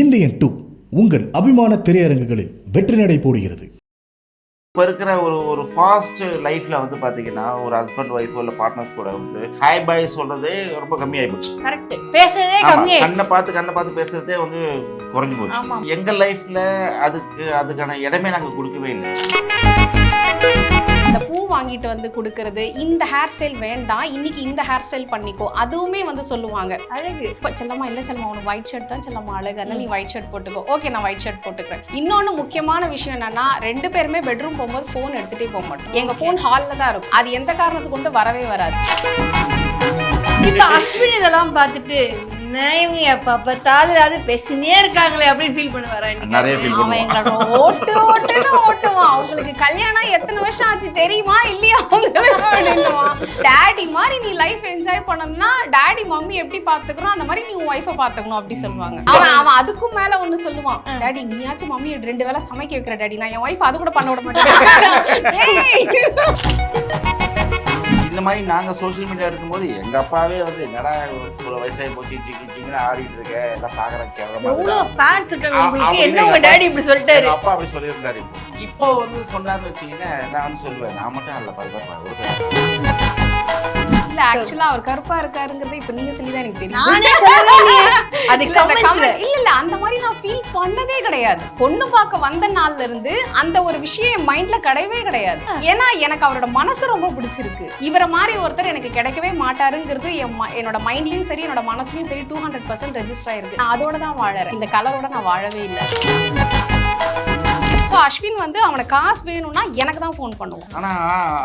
Indian two உங்கள் அபிமான திரையரங்குகளில் வெற்றி நடை போடுகிறது. இப்போ இருக்கிற ஒரு ஒரு ஃபாஸ்ட் லைஃப்ல வந்து பாத்தீங்கன்னா ஒரு ஹஸ்பண்ட் ஒய்ஃப் இல்லை பார்ட்னர்ஸ் கூட வந்து ஹாய் பாய் சொல்றதே ரொம்ப கம்மியாகி போச்சு கரெக்ட் பேசுறதே கம்மி கண்ணை பார்த்து கண்ணை பார்த்து பேசுறதே வந்து குறைஞ்சு போச்சு. ஆமா. எங்க லைஃப்ல அதுக்கு அதுக்கான இடமே நாங்க கொடுக்கவே இல்லை. இந்த பூ வாங்கிட்டு வந்து கொடுக்கறது இந்த ஹேர் ஸ்டைல் வேண்டாம் இன்னைக்கு இந்த ஹேர் ஸ்டைல் பண்ணிக்கோ. அதுவுமே வந்து சொல்லுவாங்க. அழகு. இப்போ செல்லம்மா இல்லை செல்லம்மா உனக்கு ஒயிட் ஷர்ட் தான் செல்லம்மா அழகு. அதனால நீ ஒயிட் ஷர்ட் போட்டுக்கோ. ஓகே நான் ஒயிட் ஷர்ட் போட்டுக்கிறேன். இன்னொன்று முக்கியமான விஷயம் என்னன்னா ரெண்டு பேருமே பெட்ரூம் போகும்போது ஃபோன் எடுத்துகிட்டே போக மாட்டோம். எங்கள் ஃபோன் ஹாலில் தான் இருக்கும். அது எந்த காரணத்துக்கு கொண்டு வரவே வராது. இப்ப அஸ்வின் இதெல்லாம் பார்த்துட்டு இவங்க எப்ப பார்த்தாலும் ஏதாவது பேசினே இருக்காங்களே அப்படின்னு ஃபீல் பண்ணுவாரா? நிறைய ஃபீல் அவன் பண்ணுவோம் எங்களோட ஓட்டு ஓட்டுன்னு ஓட்டுவான். அவங்களுக்கு கல்யாணம் எத்தனை வருஷம் ஆச்சு தெரியுமா? இல்லையா? டேடி மாதிரி நீ லைஃப் என்ஜாய் பண்ணணும்னா டேடி மம்மி எப்படி பாத்துக்கிறோம் அந்த மாதிரி நீ உன் ஒய்ஃபை பாத்துக்கணும் அப்படி சொல்லுவாங்க. அவன் அவன் அதுக்கும் மேல ஒண்ணு சொல்லுவான். டேடி நீயாச்சும் மம்மி ரெண்டு வேளை சமைக்க வைக்கிற டேடி நான் என் ஒய்ஃப் அது கூட பண்ண விட மாட்டேன். ஏய். மாதிரி நாங்க சோஷியல் மீடியா இருக்கும்போது எங்க அப்பாவே வந்து என்னடா ஒரு வயசாகி போச்சு சிக்கி சிக்கின்னு ஆடிட்டு இருக்க எல்லாம் பாக்குறேன் கேவலமா எவ்வளவு இருக்குடா. ஃபேன்ஸ் இருக்காங்க ஆ, உங்களுக்கு? அப்படின்னு என்ன உங்க எங்க டாடி இப்படி சொல்லிட்டாரு? எங்க அப்பா அப்படி சொல்லியிருந்தாரு இப்போ. வந்து சொன்னார்னு வச்சீங்கன்னா நான் வந்து சொல்லுவேன் நான் மட்டும் அல்ல பாருப்பா இல்ல ஆக்சுவலா அவர் கருப்பா இருக்காருங்கிறது இப்ப நீங்க சொல்லிதான் எனக்கு தெரியும் நானே சொல்லவே இல்லையே. இல்ல, இல்ல இல்ல அந்த மாதிரி நான் ஃபீல் பண்ணதே கிடையாது. பொண்ணு பார்க்க வந்த நாள்ல இருந்து அந்த ஒரு விஷயம் என் மைண்ட்ல கிடையவே கிடையாது. ஏன்னா எனக்கு அவரோட மனசு ரொம்ப பிடிச்சிருக்கு. இவரை மாதிரி ஒருத்தர் எனக்கு கிடைக்கவே மாட்டாருங்கிறது என்னோட மைண்ட்லயும் சரி என்னோட மனசுலயும் சரி டூ ஹண்ட்ரட் பர்சன்ட் ரெஜிஸ்டர் ஆயிருக்கு. நான் அதோட தான் வாழறேன். இந்த கலரோட நான் வாழவே இல்லை. ஸோ அஸ்வின் வந்து அவனுக்கு காசு வேணும்னா எனக்கு தான் ஃபோன் பண்ணுவான். ஆனா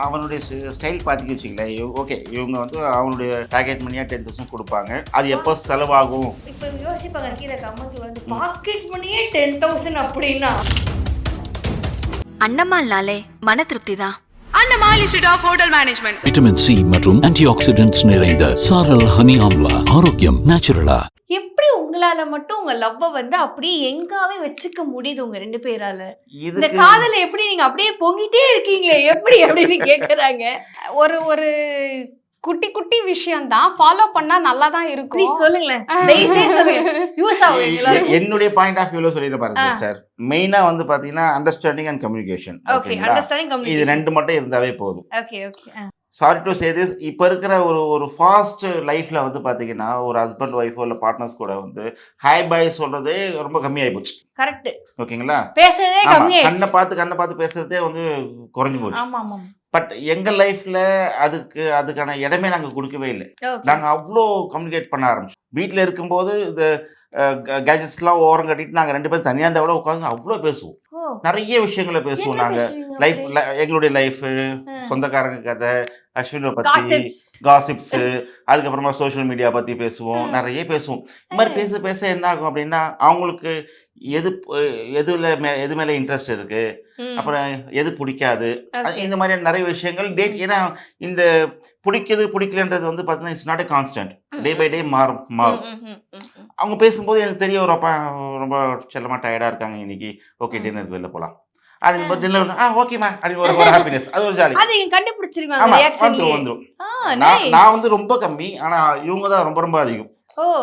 அவனுடைய ஸ்டைல் பாத்தீங்க வச்சுங்களேன் ஓகே இவங்க வந்து அவனுடைய பேக்கெட் மணியா டென் தௌசண்ட் கொடுப்பாங்க. அது எப்போ செலவாகும்? இப்ப யோசிப்பாங்க கீழே கமெண்ட்ல வந்து பாக்கெட் மணியே டென் தௌசண்ட் அப்படின்னா. அன்னம்மாள்னாலே மன திருப்தி தான் institute of hotel management vitamin C மற்றும் ஆன்டிஆக்சிடென்ட்ஸ் நிறைந்த சாரல் ஹனி ஆம்லா. ஆரோக்கியம் நேச்சுரலா உங்களால மட்டும் உங்க லவ்வ வந்து அப்படியே எங்காவே வச்சுக்க முடியுது உங்க ரெண்டு பேரால. இந்த காதல எப்படி நீங்க அப்படியே பொங்கிட்டே இருக்கீங்களே? எப்படி அப்படின்னு கேக்குறாங்க. ஒரு ஒரு குட்டி குட்டி விஷயம் தான் ஃபாலோ பண்ணா நல்லா தான் இருக்கும் சொல்லுங்களேன். என்னுடைய பாயிண்ட் ஆஃப் வியூல சொல்லிட்டு பாருங்க. சிஸ்டர் மெயினா வந்து பாத்தீங்கன்னா understanding and communication okay understanding இது ரெண்டு மட்டும் இருந்தாவே போதும். Okay okay sorry to say this இப்போ இருக்கிற ஒரு ஒரு ஃபாஸ்ட் லைஃப்ல வந்து பாத்தீங்கன்னா ஒரு ஹஸ்பண்ட் ஒய்ஃபோ இல்லை பார்ட்னர்ஸ் கூட வந்து ஹாய் பாய் சொல்றதே ரொம்ப கம்மியாகி போச்சு. கரெக்ட் ஓகேங்களா? பேசுறதே கண்ணை பார்த்து கண்ணை பார்த்து பேசுறதே வந்து குறைஞ்சு போச்சு. பட் எங்க லைஃப்ல அதுக்கு அதுக்கான இடமே நாங்க கொடுக்கவே இல்லை. ஓகே நாங்க அவ்வளோ கம்யூனிகேட் பண்ண ஆரம்பிச்சோம். வீட்டில் இருக்கும்போது இந்த கேஜெட்ஸ்லாம் ஓரம் கட்டிட்டு நாங்க ரெண்டு பேரும் தனியாக இருந்தால் கூட உட்காந்து அவ்வளோ பேசுவோம். நிறைய விஷயங்களை பேசுவோம் என்ன நாங்க. பேசுவீங்க லைஃப்? எங்களுடைய லைஃப். சொந்தக்காரங்க கதை அஸ்வினை Gossips. காசிப்ஸ் அதுக்கப்புறமா சோஷியல் மீடியா பத்தி பேசுவோம். நிறைய பேசுவோம் இந்த மாதிரி பேச பேச என்ன ஆகும் அப்படின்னா அவங்களுக்கு எது எதுல மே எது மேல இன்ட்ரெஸ்ட் இருக்கு. அப்புறம் எது பிடிக்காது. இந்த மாதிரி நிறைய விஷயங்கள் டேட் ஏன்னா இந்த பிடிக்குது பிடிக்கலன்றது வந்து பார்த்தீங்கன்னா it's not a constant day by day மாறும் மாறும். அவங்க பேசும்போது எனக்கு தெரிய ஒரு அப்பா ரொம்ப செல்லமா டயர்டா இருக்காங்க இன்னைக்கு ஓகே. டின்னருக்கு வெளில போலாம் அப்படின்னு ஆ ஓகேம்மா அப்படின்னு ஒரு ஒரு ஹாப்பினஸ் அது ஒரு ஜாலி அது கண்டுபிடிச்சிருவாங்க நான் வந்து ரொம்ப கம்மி. ஆனா இவங்க தான் ரொம்ப ரொம்ப அதிகம்.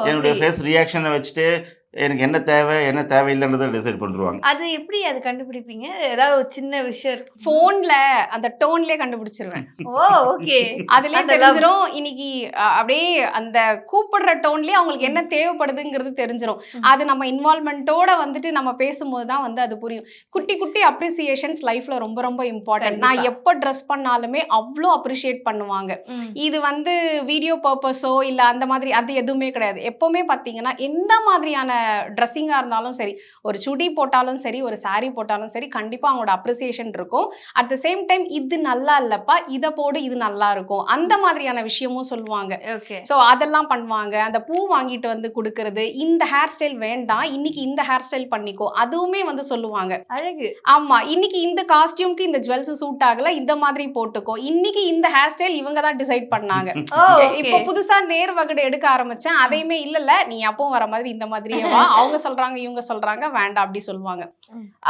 என்னுடைய. ஃபேஸ் ரியாக்ஷனை வச்சுட்டு எனக்கு என்ன தேவை என்ன தேவையில்லைன்றதை டிசைட் பண்ணிருவாங்க. அது எப்படி அது கண்டுபிடிப்பீங்க? ஏதாவது ஒரு சின்ன விஷயம் இருக்கும். போன்ல அந்த டோன்லயே கண்டுபிடிச்சிருவேன். ஓ ஓகே அதுலயே. தெரிஞ்சிரும். இன்னைக்கு அப்படியே அந்த கூப்பிடுற டோன்லயே அவங்களுக்கு என்ன தேவைப்படுதுங்கிறது தெரிஞ்சிரும். அது நம்ம இன்வால்மெண்ட்டோட வந்துட்டு நம்ம பேசும்போது தான் வந்து அது புரியும். குட்டி குட்டி அப்ரிசியேஷன்ஸ் லைஃப்ல ரொம்ப ரொம்ப இம்பார்ட்டன்ட் நான். எப்போ ட்ரெஸ் பண்ணாலுமே அவ்வளோ அப்ரிஷியேட் பண்ணுவாங்க. இது வந்து வீடியோ பர்பஸோ இல்ல அந்த மாதிரி அது எதுவுமே கிடையாது. எப்பவுமே பார்த்தீங்கன்னா எந்த மாதிரியான ட்ரெஸ்ஸிங்காக இருந்தாலும் சரி ஒரு சுடி போட்டாலும் சரி ஒரு saree போட்டாலும் சரி கண்டிப்பா அவங்களோட அப்ரிசியேஷன் இருக்கும். அட் த சேம் டைம் இது நல்லா இல்லப்பா இதை போடு இது நல்லா இருக்கும். அந்த மாதிரியான விஷயமும் சொல்லுவாங்க. ஸோ அதெல்லாம் பண்ணுவாங்க. அந்த பூ வாங்கிட்டு வந்து கொடுக்கறது இந்த ஹேர் ஸ்டைல் வேண்டாம் இன்னைக்கு இந்த ஹேர் ஸ்டைல் பண்ணிக்கோ அதுவுமே வந்து சொல்லுவாங்க. அழகு. ஆமா இன்னைக்கு இந்த காஸ்டியூம்க்கு இந்த ஜுவல்ஸ் சூட் ஆகல இந்த மாதிரி போட்டுக்கோ. இன்னைக்கு இந்த ஹேர் ஸ்டைல் இவங்க தான் டிசைட் பண்ணாங்க. ஓ இப்போ புதுசா நேர் வகுடு எடுக்க ஆரம்பிச்சேன் அதையுமே இல்ல நீ அப்பவும் வர மாதிரி இந்த மாதிரியே வா அவங்க சொல்றாங்க இவங்க சொல்றாங்க வேண்டாம் அப்படி சொல்லுவாங்க.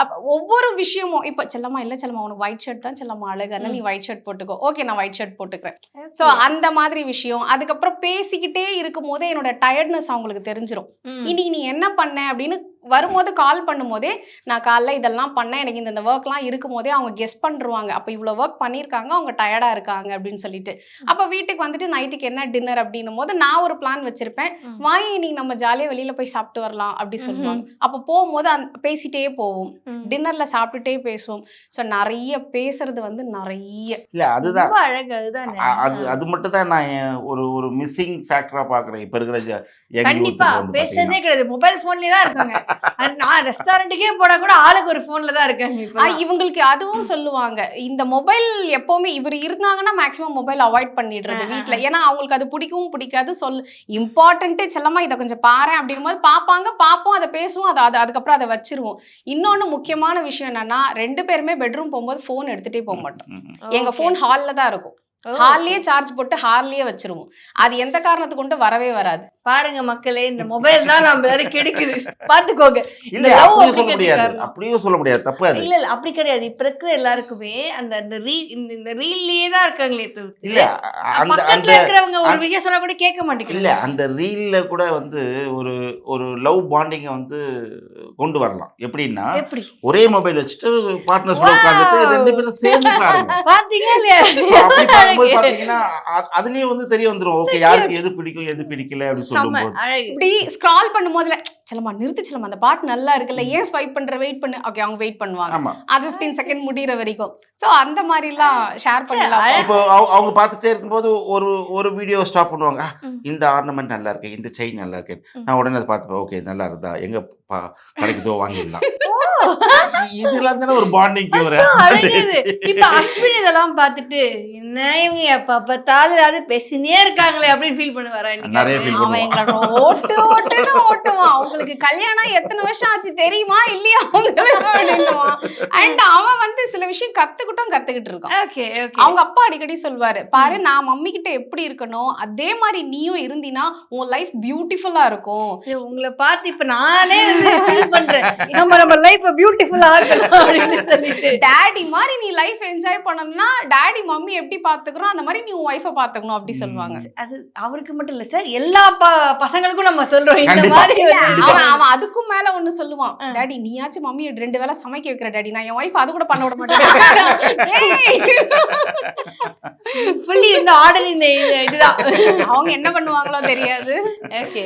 அப்ப ஒவ்வொரு விஷயமும் இப்ப செல்லம்மா இல்ல செல்லம்மா உனக்கு ஒயிட் ஷர்ட் தான் செல்லம்மா அழகு அதனால நீ ஒயிட் ஷர்ட் போட்டுக்கோ. ஓகே நான் ஒயிட் ஷர்ட் போட்டுக்கிறேன். சோ அந்த மாதிரி விஷயம். அதுக்கப்புறம் பேசிக்கிட்டே இருக்கும் போதே என்னோட டயர்ட்னஸ் அவங்களுக்கு தெரிஞ்சிரும். இன்னைக்கு நீ என்ன பண்ண அப்படின்னு வரும்போது கால் பண்ணும்போதே நான் காலைல இதெல்லாம் பண்ணேன். எனக்கு இந்த இந்த ஒர்க்லாம் இருக்கும் போதே அவங்க கெஸ் பண்ணிருவாங்க அப்போ இவ்வளோ ஒர்க் பண்ணியிருக்காங்க அவங்க டயர்டாக இருக்காங்க. அப்படின்னு சொல்லிட்டு. அப்போ வீட்டுக்கு வந்துட்டு நைட்டுக்கு என்ன டின்னர் அப்படின்னும் போது நான் ஒரு பிளான் வச்சிருப்பேன். வாங்கி இன்னைக்கு நம்ம ஜாலியாக வெளியில் போய் சாப்பிட்டு வரலாம். அப்படி சொல்லுவாங்க. அப்போ போகும்போது அந் பேசிட்டே போவோம். டின்னரில் சாப்பிட்டுட்டே பேசுவோம். ஸோ நிறைய பேசுறது வந்து நிறைய. இல்லை அதுதான். ரொம்ப அழகு. அதுதானே? அது அது மட்டும் தான் நான் ஒரு ஒரு மிஸ்ஸிங் ஃபேக்டரா பார்க்குறேன். இப்போ இருக்கிற கண்டிப்பா. பேசுறதே. கிடையாது. மொபைல் போன்லயே தான் இருக்காங்க. நான் ரெஸ்டாரண்ட்டுக்கே போனா கூட ஆளுக்கு ஒரு போன்ல தான் இருக்காங்க இவங்களுக்கு அதுவும் சொல்லுவாங்க. இந்த மொபைல் எப்பவுமே இவர் இருந்தாங்கன்னா மேக்ஸிமம் மொபைல் அவாய்ட் பண்ணிடுறது வீட்ல. ஏன்னா அவங்களுக்கு அது பிடிக்கவும் பிடிக்காது. சொல் இம்பார்ட்டன்ட்டு செல்லமா இதை கொஞ்சம் பாரு அப்படிங்கும் போது பார்ப்பாங்க பார்ப்போம் அதை பேசுவோம் அதை அது அதுக்கப்புறம் அதை வச்சிருவோம். இன்னொன்னு முக்கியமான விஷயம் என்னன்னா ரெண்டு பேருமே பெட்ரூம் போகும்போது ஃபோன் எடுத்துட்டே போக மாட்டோம். எங்க. ஃபோன் ஹால்ல தான் இருக்கும். ஓ, ஹால்லயே சார்ஜ் போட்டு ஹால்லயே வச்சிருவோம். அது எந்த காரணத்துக்கு கொண்டு வரவே வராது. பாருங்க மக்களே இந்த மொபைல் தான் நம்ம எல்லாரும் கெடுக்குது. பாத்துக்கோங்க. இல்ல அப்படியும் சொல்ல முடியாது. அப்படியும் சொல்ல முடியாது. தப்பு அது. இல்ல இல்ல அப்படி கிடையாது. இப்ப இருக்கிற எல்லாருக்குமே அந்த அந்த ரீல் இந்த ரீல்லயே தான் இருக்காங்களே தவிர்த்து. இல்ல அந்த அந்த இருக்கிறவங்க ஒரு விஷயம் சொன்னா கூட கேட்க இல்ல மாட்டேங்கிறாங்க அந்த ரீல்ல கூட வந்து ஒரு ஒரு லவ் பாண்டிங்கை வந்து கொண்டு வரலாம். எப்படின்னா எப்படி? ஒரே மொபைல் வச்சுட்டு பார்ட்னர்ஸ் கூட உட்காந்துட்டு Wow. ரெண்டு பேரும் சேர்ந்து பாருங்க. பாத்தீங்கன்னா அதுலயே வந்து தெரிய வந்துரும். ஓகே யாருக்கு எது பிடிக்கும் எது பிடிக்கல அப்படின்னு அழகு. இப்படி ஸ்க்ரால் பண்ணும்போதுல செல்லம்மா நிறுத்து செல்லம்மா அந்த பாட்டு நல்லா இருக்குல்ல ஏன் ஸ்வைப் பண்ற வெயிட் பண்ணு? ஓகே அவங்க வெயிட் பண்ணுவாங்க. அது 15 செகண்ட் முடியிற வரைக்கும். சோ அந்த மாதிரிலாம் ஷேர் பண்ணலாம். இப்போ அவ- அவங்க பார்த்துட்டே இருக்கும்போது ஒரு ஒரு வீடியோ ஸ்டாப் பண்ணுவாங்க. "ஆ, ம். இந்த ஆர்னமெண்ட் நல்லா இருக்கு இந்த செயின் நல்லா இருக்கு. நான் உடனே அதை பார்த்துப்பேன். ஓகே நல்லா இருந்தா எங்க கிடைக்குதோ வாங்கிடலாம். இதெல்லாம் தானே ஒரு பாண்டிங் கியூர் அழகுது இப்ப அஸ்வின் இதெல்லாம் பார்த்துட்டு என்ன இவங்க எப்ப பார்த்தாலும் ஏதாவது பேசினே இருக்காங்களே அப்படின்னு ஃபீல் பண்ணுவாரா? நிறைய ஃபீல் ஓட்டு ஓட்டுன்னு ஓட்டுவான். அவங்களுக்கு கல்யாணம் எத்தனை வருஷம் ஆச்சு தெரியுமா? இல்லையா? அண்ட் அவன் வந்து சில விஷயம் கத்துக்கிட்டும் கத்துக்கிட்டு இருக்கான். Okay okay. அவங்க அப்பா அடிக்கடி சொல்வாரு பாரு நான் மம்மி கிட்ட எப்படி இருக்கணும்? அதே மாதிரி நீயும் இருந்தினா உன் லைஃப் பியூட்டிஃபுல்லா இருக்கும். உங்களை பார்த்து இப்ப நானே நம்ம நம்ம லைஃப் பியூட்டிஃபுல்லா டாடி மாதிரி நீ லைஃப் என்ஜாய் பண்ணணும்னா டாடி மம்மி எப்படி பாத்துக்கிறோம்? அந்த மாதிரி நீ உன் ஒய்ஃபை பாத்துக்கணும் அப்படி சொல்லுவாங்க. அது அவருக்கு மட்டும் இல்ல சார் எல்லா ப- பசங்களுக்கும் நம்ம சொல்றோம். இந்த. மாதிரி அவன் அவன் அதுக்கும் மேல ஒண்ணு சொல்லுவான். டாடி நீயாச்சும் மம்மி ரெண்டு வேளை சமைக்க வைக்கிற டாடி நான் என் ஒய்ஃப் அது கூட பண்ண விட மாட்டேன். ஃபுல்லி இந்த ஆர்டர் இந்த இதுதான். அவங்க என்ன பண்ணுவாங்களோ தெரியாது. ஓகே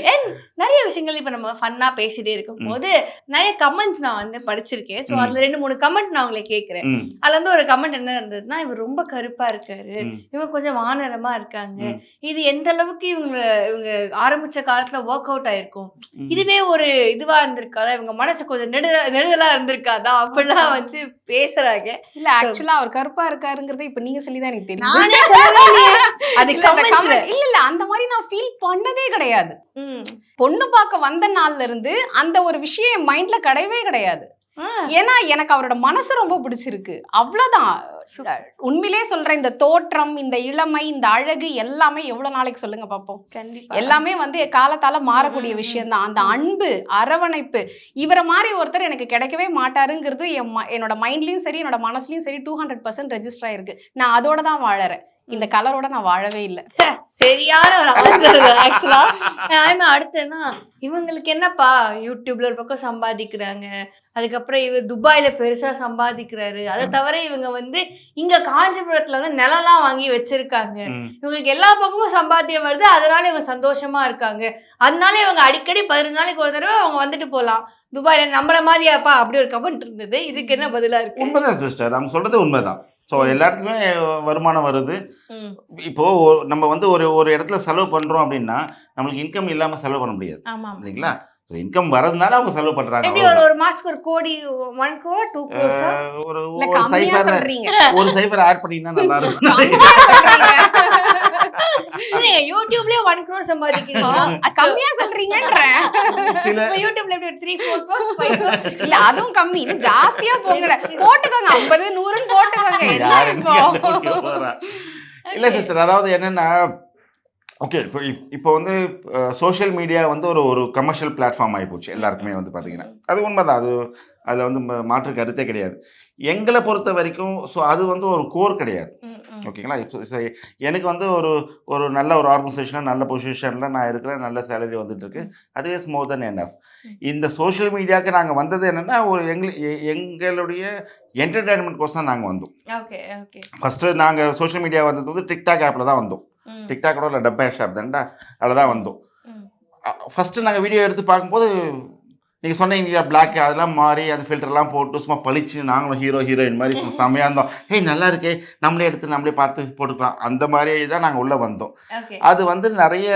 நிறைய விஷயங்கள் இப்போ நம்ம ஃபன்னா பேசிட்டே இருக்கும். போது நிறைய கமெண்ட்ஸ் நான் வந்து படிச்சிருக்கேன். ஸோ. அதுல ரெண்டு மூணு கமெண்ட் நான் உங்களை கேட்குறேன். அதுல வந்து ஒரு கமெண்ட் என்ன இருந்ததுன்னா இவர் ரொம்ப கருப்பா இருக்காரு. இவங்க கொஞ்சம் வானரமா இருக்காங்க. இது எந்த அளவுக்கு இவங்க இவங்க ஆரம்பிச்ச காலத்துல ஒர்க் அவுட் ஆயிருக்கும். இதுவே ஒரு இதுவா இருந்திருக்காதா? இவங்க மனசு கொஞ்சம் நெடு நெடுதலா இருந்திருக்காதா? அப்படிலாம் வந்து பேசுறாங்க. இல்ல ஆக்சுவலா அவர் கருப்பா இருக்காருங்கிறத இப்ப நீங்க சொல்லிதான் எனக்கு தெரியும். அது இல்ல இல்ல. அந்த மாதிரி நான் ஃபீல் பண்ணதே கிடையாது. பொண்ணு பார்க்க வந்த நாள்ல இருந்து அந்த ஒரு விஷயம் என் மைண்ட்ல கிடையவே கிடையாது. ஏன்னா எனக்கு அவரோட மனசு ரொம்ப பிடிச்சிருக்கு. அவ்வளவுதான். உண்மையிலே சொல்றேன் இந்த தோற்றம் இந்த இளமை இந்த அழகு எல்லாமே எவ்வளவு நாளைக்கு சொல்லுங்க பாப்போம். கண்டிப்பா. எல்லாமே வந்து காலத்தால மாறக்கூடிய ம், ம், விஷயம் தான் அந்த அன்பு அரவணைப்பு இவரை மாதிரி ஒருத்தர் எனக்கு கிடைக்கவே மாட்டாருங்கிறது என் என்னோட மைண்ட்லயும் சரி என்னோட மனசுலயும் சரி டூ ஹண்ட்ரட் பர்சன்ட் ரெஜிஸ்டர் ஆயிருக்கு. நான் அதோட தான் வாழறேன். இந்த கலரோட நான் வாழவே இல்லை. சரியான ஆக்சுவலா நான் அடுத்தேன்னா இவங்களுக்கு என்னப்பா யூடியூப்ல ஒரு பக்கம் சம்பாதிக்கிறாங்க. அதுக்கப்புறம் இவர் துபாயில பெருசா சம்பாதிக்கிறாரு. அதை தவிர இவங்க வந்து இங்க காஞ்சிபுரத்துல வந்து நிலம்லாம் வாங்கி வச்சிருக்காங்க. இவங்களுக்கு எல்லா பக்கமும் சம்பாத்தியம் வருது. அதனால இவங்க சந்தோஷமா இருக்காங்க. அதனால இவங்க அடிக்கடி பதினஞ்சு நாளைக்கு ஒரு தடவை அவங்க வந்துட்டு போலாம். துபாயில நம்மள மாதிரியாப்பா அப்படி ஒரு கமெண்ட் இருந்தது. இதுக்கு என்ன பதிலா இருக்கு? உண்மைதான் சிஸ்டர் அவங்க சொல்றது உண்மைதான். ஸோ எல்லா இடத்துலையுமே வருமானம் வருது. ம், இப்போ ஒரு- நம்ம வந்து ஒரு ஒரு இடத்துல செலவு பண்றோம் அப்படின்னா நம்மளுக்கு இன்கம் இல்லாம செலவு பண்ண முடியாது. இல்லைங்களா? இன்கம் வரதுனால அவங்க செலவு பண்றாங்க. ஒரு மாசத்துக்கு ஒரு கோடி ஒன் crore டூ ஒரு ஒரு சைபர் ஒரு சைபர் ஆட் பண்ணீங்கன்னா நல்லா இருக்கும். யூடியூப்லயே ஒன் கம்மியா சில இப்ப யூடியூப்ல எப்படி த்ரீ ஃபோர் இல்ல அதுவும் கம்மி. இது ஜாஸ்தியா போங்கட. போட்டுக்கோங்க ஐம்பது நூறுன்னு போட்டுக்கோங்க. போறா? இல்ல சிஸ்டர் அதாவது என்னன்னா ஓகே இப்போ இப்- இப்போ வந்து சோஷியல் மீடியா வந்து ஒரு ஒரு கமர்ஷியல் பிளாட்ஃபார்ம் ஆகிப்போச்சு எல்லாருக்குமே வந்து பார்த்தீங்கன்னா அது உண்மைதான். அது அதில் வந்து ம- மாற்று கருத்தே கிடையாது. எங்களை பொறுத்த வரைக்கும் ஸோ அது வந்து ஒரு கோர் கிடையாது. ஓகேங்களா? இப்போ சரி, எனக்கு வந்து ஒரு ஒரு நல்ல ஒரு ஆர்கனைசேஷனில் நல்ல பொசிஷனில் நான் இருக்கிறேன். நல்ல சேலரி வந்துட்டு இருக்கு அது இஸ் மோர் தென் ம். இந்த சோஷியல் மீடியாவுக்கு நாங்கள் வந்தது என்னென்னா ஒரு எங்கள் எங்களுடைய என்டர்டைன்மெண்ட் கோர்ஸ் தான் நாங்கள் வந்தோம். Okay okay. ஃபஸ்ட்டு நாங்கள் சோஷியல் மீடியா வந்தது வந்து டிக்டாக் ஆப்பில் தான் வந்தோம். ம். டிக்டாக்கோட இல்லை டப்பா ஷாப் தான்டா அதில் தான் வந்தோம். ஃபஸ்ட்டு நாங்கள் வீடியோ எடுத்து பார்க்கும்போது நீங்கள் சொன்னீங்க பிளாக் அதெல்லாம் மாறி அந்த ஃபில்டர்லாம் போட்டு சும்மா பளிச்சு நாங்களும் ஹீரோ ஹீரோயின் மாதிரி சும்மா செம்மையாக இருந்தோம். ஹேய் நல்லா இருக்கே நம்மளே எடுத்து நம்மளே பார்த்து போட்டுக்கலாம். அந்த மாதிரி தான் நாங்கள் உள்ளே வந்தோம். அது வந்து நிறைய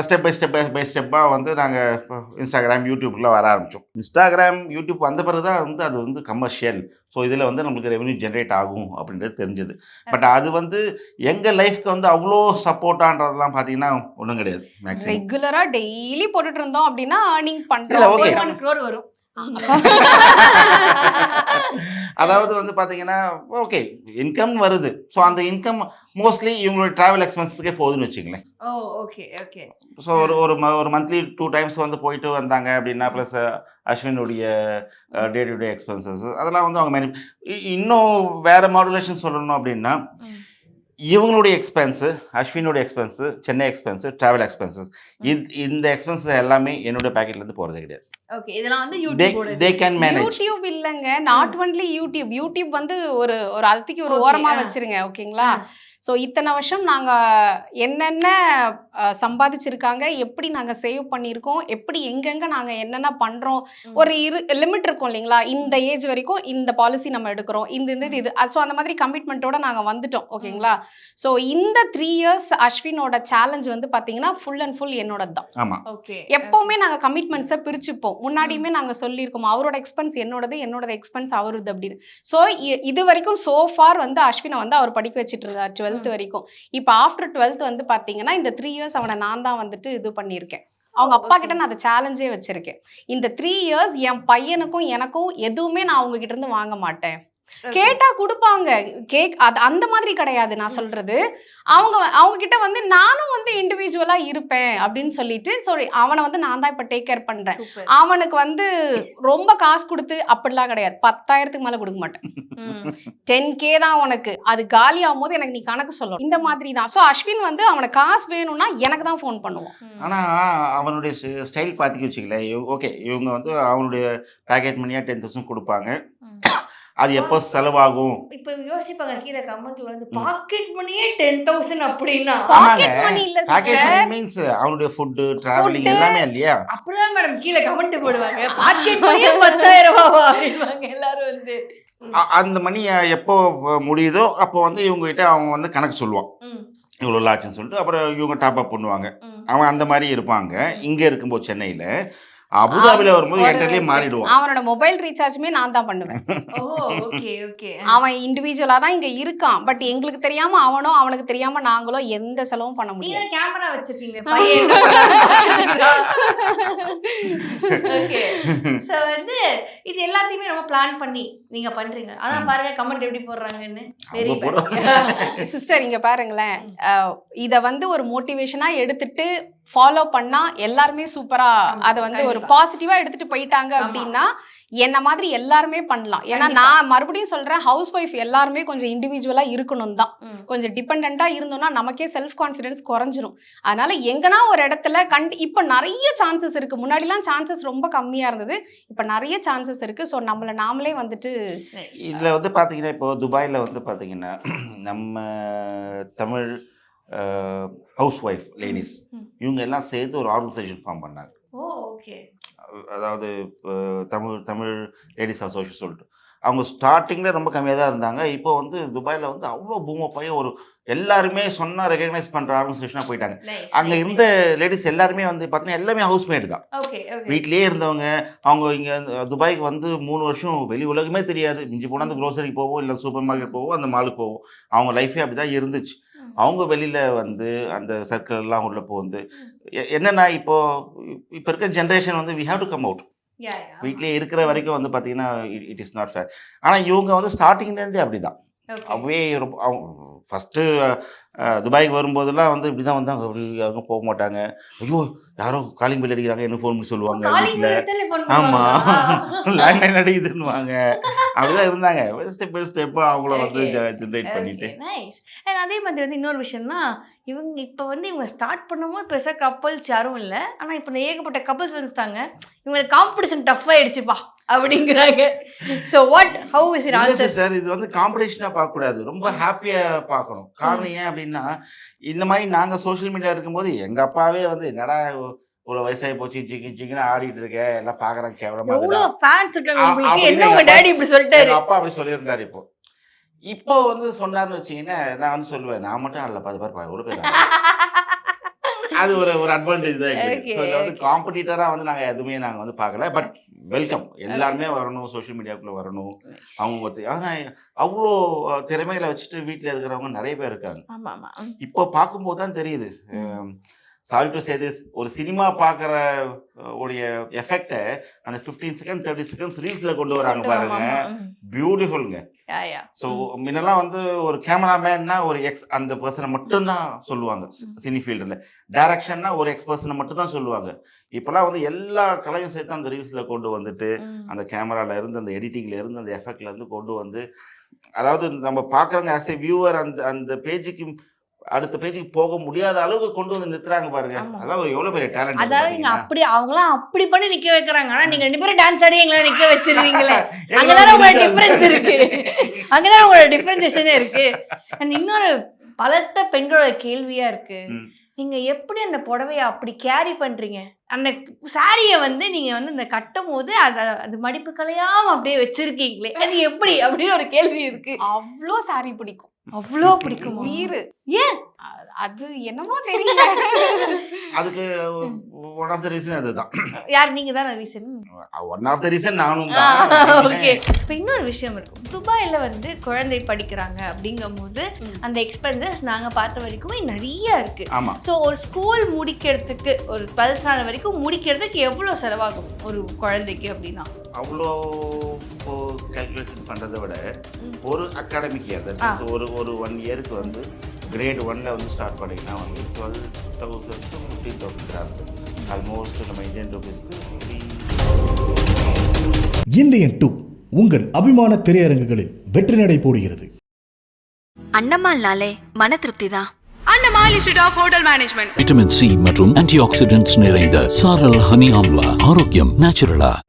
ஸ்டெப் பை ஸ்டெப் பை ஸ்டெப்பாக வந்து நாங்கள் இன்ஸ்டாகிராம் யூடியூப்க்குலாம் வர ஆரம்பித்தோம் இன்ஸ்டாகிராம் யூடியூப் வந்த பிறகு தான் வந்து அது வந்து கமர்ஷியல் ஸோ இதில் வந்து நம்மளுக்கு ரெவென்யூ ஜென்ரேட் ஆகும் அப்படின்றது தெரிஞ்சது. பட் அது வந்து எங்கள் லைஃப்க்கு வந்து அவ்வளோ சப்போர்ட்டான்றதெல்லாம் பார்த்தீங்கன்னா ஒன்றும் கிடையாது மேக்ஸிமம் ரெகுலரா டெய்லி போட்டுட்டு இருந்தோம் அப்படின்னா. ஒன் க்ரோர் வரும். அதாவது வந்து பார்த்தீங்கன்னா ஓகே இன்கம் வருது. ஸோ அந்த இன்கம் மோஸ்ட்லி இவங்களோட ட்ராவல் எக்ஸ்பென்ஸுக்கே போகுதுன்னு வச்சுங்களேன் ஓ ஓகே ஓகே ஸோ ஒரு ஒரு ஒரு மந்த்லி டூ டைம்ஸ் வந்து போயிட்டு வந்தாங்க அப்படின்னா ப்ளஸ் அஸ்வினுடைய டே டு டே எக்ஸ்பென்சஸ் அதெல்லாம் வந்து அவங்க மேனி இன்னும் வேறு மாடுலேஷன் சொல்லணும் அப்படின்னா. இவங்களுடைய expense அஸ்வினுடைய expense Chennai expense travel expenses இது இந்த எக்ஸ்பென்சஸ் எல்லாமே என்னுடைய பாக்கெட்லேருந்து போகிறதே கிடையாது. ஓகே இதெல்லாம் வந்து தே யூடியூபோட தே கேன் மேனேஜ் யூடியூப் இல்லைங்க. நாட் ஒன்லி யூடியூப் யூடியூப் வந்து ஒரு ஒரு அதுக்கு ஒரு ஓரமா. வச்சிருங்க ஓகேங்களா. ஸோ இத்தனை வருஷம் நாங்க என்னென்ன சம்பாதிச்சிருக்காங்க. எப்படி நாங்க சேவ் பண்ணியிருக்கோம்? எப்படி எங்கெங்க நாங்க என்னென்ன பண்றோம். ஒரு இரு லிமிட் இருக்கும் இல்லைங்களா? இந்த ஏஜ் வரைக்கும் இந்த பாலிசி நம்ம எடுக்கிறோம். இந்த இந்த இது. ஸோ அந்த மாதிரி கமிட்மெண்ட்டோட நாங்க வந்துட்டோம். ஓகேங்களா? ஸோ இந்த த்ரீ இயர்ஸ் அஸ்வினோட சேலஞ்ச் வந்து பாத்தீங்கன்னா ஃபுல் அண்ட் ஃபுல் என்னோட தான் ஆமாம் ஓகே எப்பவுமே நாங்க கமிட்மெண்ட்ஸை பிரிச்சுப்போம். முன்னாடியுமே நாங்க சொல்லியிருக்கோம் அவரோட எக்ஸ்பென்ஸ் என்னோடது என்னோட எக்ஸ்பென்ஸ் அவருது அப்படின்னு. ஸோ இது வரைக்கும் so far வந்து அஸ்வினை வந்து அவர் படிக்க வச்சுட்டு இருந்தார் டுவெல்த் வரைக்கும். இப்போ ஆஃப்டர் டுவெல்த் வந்து பாத்தீங்கன்னா இந்த த்ரீ இயர்ஸ் அவனை நான் தான் வந்துட்டு இது பண்ணியிருக்கேன். அவங்க அப்பா கிட்ட நான் அதை சேலஞ்சே வச்சிருக்கேன். இந்த த்ரீ இயர்ஸ் என் பையனுக்கும் எனக்கும் எதுவுமே நான் அவங்க கிட்ட இருந்து வாங்க மாட்டேன். கேட்டா கொடுப்பாங்க. கேக் அது அந்த மாதிரி கிடையாது நான் சொல்றது. அவங்க அவங்க கிட்ட வந்து நானும் வந்து இண்டிவிஜுவலா இருப்பேன் அப்படின்னு சொல்லிட்டு சாரி அவனை வந்து நான் தான் இப்ப டேக் கேர் பண்றேன். அவனுக்கு வந்து ரொம்ப காசு கொடுத்து அப்படிலாம் கிடையாது. பத்தாயிரத்துக்கு மேல கொடுக்க மாட்டேன். டென் கே தான் உனக்கு அது காலி ஆகும் போது எனக்கு நீ கணக்கு சொல்லணும். இந்த மாதிரி தான். ஸோ அஸ்வின் வந்து அவனுக்கு காசு வேணும்னா எனக்கு தான் ஃபோன் பண்ணுவான். ஆனால் அவனுடைய ஸ்டைல் பார்த்திக்க வச்சுக்கல ஓகே இவங்க வந்து அவனுடைய பேக்கெட் மணியாக டென் தௌசண்ட் கொடுப்பாங்க. அது எப்போ செலவாகும்? இப்போ யோசிப்பாங்க கீழே கமெண்ட்ல வந்து பாக்கெட் மணியே டென் தௌசண்ட் அப்படின்னா. பாக்கெட் மணி இல்ல பேக்கெட் மீன்ஸ் அவனுடைய ஃபுட்டு டிராவலிங் Food. எல்லாமே இல்லையா? அப்படிதான் மேடம் கீழே கமெண்ட் போடுவாங்க. பாக்கெட் மணியே பத்தாயிரம் ரூபாவா அப்படின்வாங்க எல்லாரும் வந்து. அந்த மணி எப்போ முடியுதோ அப்போ வந்து இவங்க கிட்ட அவங்க வந்து கணக்கு சொல்லுவான். இவ்வளோ லாச்சுன்னு சொல்லிட்டு அப்புறம் இவங்க டாப் அப் பண்ணுவாங்க. அவன் அந்த மாதிரி இருப்பாங்க. இங்கே இருக்கும்போது சென்னையில் அபுதாபியில் வரும்போது என்டர்லேயே மாறிடுவான். அவனோட மொபைல் ரீசார்ஜுமே நான் தான் பண்ணுவேன். ஓ ஓகே ஓகே அவன் இண்டிவிஜுவலா தான் இங்க இருக்கான். பட் எங்களுக்கு தெரியாம அவனோ அவனுக்கு தெரியாம நாங்களோ எந்த செலவும் பண்ண நீங்க முடியாது. கேமரா வச்சிருக்கீங்க சோ வந்து இது எல்லாத்தையுமே ரொம்ப பிளான் பண்ணி நீங்க பண்றீங்க. ஆனா பாருங்க கமெண்ட் எப்படி போடுறாங்கன்னு. சிஸ்டர் இங்க பாருங்களேன். இத வந்து ஒரு மோட்டிவேஷனா எடுத்துட்டு ஃபாலோ பண்ணா எல்லாருமே சூப்பரா அதை வந்து ஒரு. பாசிட்டிவா எடுத்துட்டு போயிட்டாங்க. அப்படின்னா என்ன மாதிரி எல்லாருமே பண்ணலாம் ஏன்னா. நான் மறுபடியும் சொல்றேன் ஹவுஸ் ஒய்ஃப் எல்லாருமே கொஞ்சம் இண்டிவிஜுவலா இருக்கணும் தான். கொஞ்சம் டிபெண்டா இருந்தோம்னா நமக்கே செல்ஃப் கான்ஃபிடன்ஸ் குறைஞ்சிரும் அதனால எங்கன்னா ஒரு இடத்துல கண்டி இப்ப நிறைய சான்சஸ் இருக்கு முன்னாடிலாம் சான்சஸ் ரொம்ப கம்மியா இருந்தது இப்ப நிறைய சான்சஸ் இருக்கு ஸோ நம்மள நாமளே வந்துட்டு. இதில் வந்து பார்த்தீங்கன்னா இப்போ துபாயில் வந்து பார்த்தீங்கன்னா நம்ம தமிழ் ஹவுஸ் ஒய்ஃப் லேடிஸ். இவங்க எல்லாம் சேர்த்து ஒரு ஆர்கனைசேஷன் ஃபார்ம் பண்ணாங்க. அதாவது தமிழ் தமிழ் லேடிஸ் அசோசியேஷன் சொல்லிட்டு. அவங்க ஸ்டார்டிங்கில் ரொம்ப கம்மியாக தான் இருந்தாங்க. இப்போ வந்து துபாயில் வந்து அவ்வளோ பூம போய் ஒரு எல்லாருமே சொன்னால் ரெகக்னைஸ் பண்ணுற ஆர்கனைசேஷனாக போயிட்டாங்க. அங்கே இருந்த லேடிஸ் எல்லாருமே வந்து பார்த்தீங்கன்னா எல்லாமே ஹவுஸ்மேட் தான். வீட்லயே இருந்தவங்க அவங்க இங்கே துபாய்க்கு வந்து மூணு வருஷம் வெளி உலகமே தெரியாது. மிஞ்சி போனால் அந்த க்ரோசரிக்கு போவோம் இல்லை சூப்பர் மார்க்கெட் போவோம் அந்த மாலுக்கு போவோம் அவங்க லைஃபே அப்படி தான் இருந்துச்சு. அவங்க வெளியில் வந்து அந்த சர்க்கிள் எல்லாம் உள்ள போந்து எ- என்னன்னா இப்போ இப்போ இருக்க ஜென்ரேஷன் வந்து we have to come out வீட்லயே இருக்கிற வரைக்கும் வந்து பார்த்தீங்கன்னா இட் இஸ் நாட் ஃபேர் ஆனால் இவங்க வந்து ஸ்டார்டிங்லேருந்தே அப்படி தான் அப்படியே ரொம்ப ஃபஸ்ட்டு துபாய்க்கு வரும்போதெல்லாம் வந்து இப்படி தான் வந்தாங்க யாரும் போக மாட்டாங்க. ஐயோ யாரோ காலிங் பில் அடிக்கிறாங்க என்ன ஃபோன் பண்ணி சொல்லுவாங்க வீட்டில் ஆமாம்? லேண்ட்லைன் அடிக்குதுன்னுவாங்க. அப்படிதான் இருந்தாங்க. ஸ்டெப் பை ஸ்டெப்பாக அவங்கள வந்து. ஜென்ரேட் பண்ணிட்டு. அதே மாதிரி வந்து இன்னொரு விஷயம்னா இவங்க இப்போ வந்து இவங்க ஸ்டார்ட் பண்ணும்போது பெருசாக கப்பல்ஸ் யாரும் இல்லை. ஆனால் இப்போ ஏகப்பட்ட கப்பல்ஸ் வந்துட்டாங்க இவங்களுக்கு காம்படிஷன் டஃப் ஆயிடுச்சுப்பா. அப்படிங்கிறாங்க. So what how is it answer sir இது வந்து காம்படிஷனாக பார்க்கக்கூடாது. ரொம்ப ஹாப்பியாக பார்க்கணும். காரணம் ஏன் அப்படின்னா இந்த மாதிரி நாங்கள் சோஷியல் மீடியா இருக்கும்போது எங்கள் அப்பாவே வந்து என்னடா இவ்வளோ வயசாகி போச்சு சிக்கி சிக்கின்னு ஆடிட்டு இருக்க எல்லாம் பார்க்குறாங்க கேவலமாக இருக்குதா? ஃபேன்ஸ் இருக்காங்க அப்பா அப்படி சொல்லியிருந்தாரு இப்போ. இப்போ வந்து சொன்னார்னு வச்சீங்கன்னா நான் வந்து சொல்லுவேன் நான் மட்டும் அல்ல பத்து பேர் எவ்வளோ பேர் அது ஒரு ஒரு அட்வான்டேஜ் தான் எங்களுக்கு. ஸோ வந்து. காம்படிட்டராக வந்து நாங்கள் எதுவுமே நாங்கள் வந்து பார்க்கல. பட் வெல்கம் எல்லாருமே வரணும் சோஷியல் மீடியாக்குள்ளே வரணும். அவங்க ஒத்து ஆனால் அவ்வளோ திறமையில வச்சுட்டு வீட்டில் இருக்கிறவங்க நிறைய பேர் இருக்காங்க. இப்போ பார்க்கும்போது தான் தெரியுது. சாரி டு சே திஸ் ஒரு சினிமா பார்க்குற உடைய எஃபெக்டை அந்த ஃபிஃப்டீன் செகண்ட் தேர்ட்டி செகண்ட்ஸ் ரீல்ஸில் கொண்டு வராங்க பாருங்க. பியூட்டிஃபுல்ங்க. ஸோ முன்னெல்லாம் வந்து ஒரு கேமராமேன்னா ஒரு எக்ஸ் அந்த பர்சனை மட்டும்தான் சொல்லுவாங்க. சினி ஃபீல்டில். டைரக்ஷன்னா ஒரு எக்ஸ் பர்சனை மட்டும் தான் சொல்லுவாங்க. இப்போலாம் வந்து எல்லா கலையும் சேர்த்து அந்த ரீல்ஸில் கொண்டு வந்துட்டு ம். அந்த கேமரால இருந்து அந்த எடிட்டிங்ல இருந்து அந்த எஃபெக்ட்ல இருந்து கொண்டு வந்து அதாவது நம்ம பார்க்குறவங்க ஆஸ் ஏ வியூவர் அந்த அந்த பேஜுக்கு அடுத்த பேஜுக்கு போக முடியாத அளவுக்கு கொண்டு வந்து நிறுத்துறாங்க பாருங்க. அதான் எவ்வளவு பெரிய டேலண்ட் அதாவது நீங்க அப்படி அவங்களாம் அப்படி பண்ணி நிக்க வைக்கிறாங்க. ஆனா நீங்க ரெண்டு பேரும் டான்ஸ் ஆடி எங்களை நிக்க வச்சிருவீங்களே. அங்கதானே உங்களோட டிஃபரன்ஸ் இருக்கு. அங்கதானே உங்களோட டிஃபரன்சேஷனே இருக்கு. அண்ட் இன்னொரு பலத்த பெண்களோட கேள்வியா இருக்கு. நீங்க எப்படி அந்த புடவைய அப்படி கேரி பண்றீங்க? அந்த சாரியை வந்து நீங்க வந்து இந்த கட்டும் போது அத அது மடிப்பு கலையாம அப்படியே வச்சிருக்கீங்களே. அது எப்படி? அப்படின்னு ஒரு கேள்வி இருக்கு. அவ்வளோ சாரி பிடிக்கும். அவ்வளோ பிடிக்கும். உயிர். ஏன்? அது என்னமோ தெரியல. அதுக்கு ஒன் ஆஃப் த ரீசன் அதுதான். யார்? நீங்க தானே reason one of the reason நானும் ஓகே இப்போ இன்னொரு விஷயம் இருக்கும் துபாயில் வந்து குழந்தை படிக்கிறாங்க அப்படிங்கும்போது. அந்த எக்ஸ்பென்சஸ் நாங்கள் பார்த்த வரைக்குமே நிறைய இருக்கு. ஆமா. ஸோ ஒரு ஸ்கூல் முடிக்கிறதுக்கு ஒரு டுவெல்த் ஆன வரைக்கும் முடிக்கிறதுக்கு எவ்வளோ செலவாகும் ஒரு குழந்தைக்கு அப்படின்னா? அவ்வளோ கால்குலேஷன் பண்றதை விட. ஒரு அகாடமிக் இயர். ஒரு ஒரு ஒன் இயருக்கு வந்து கிரேட் ஒன்ல வந்து ஸ்டார்ட் பண்ணீங்கன்னா வந்து twelve thousand to fifteen thousand grams almost நம்ம இந்தியன் ருபீஸ்க்கு இந்தியன் டூ உங்கள் அபிமான திரையரங்குகளில் வெற்றி நடை போடுகிறது. அன்னம்மாள்னாலே மன திருப்தி தான் Annammal institute of hotel management vitamin C மற்றும் ஆன்டி ஆக்சிடென்ட்ஸ் நிறைந்த சாரல் ஹனி ஆம்லா. ஆரோக்கியம் நேச்சுரலா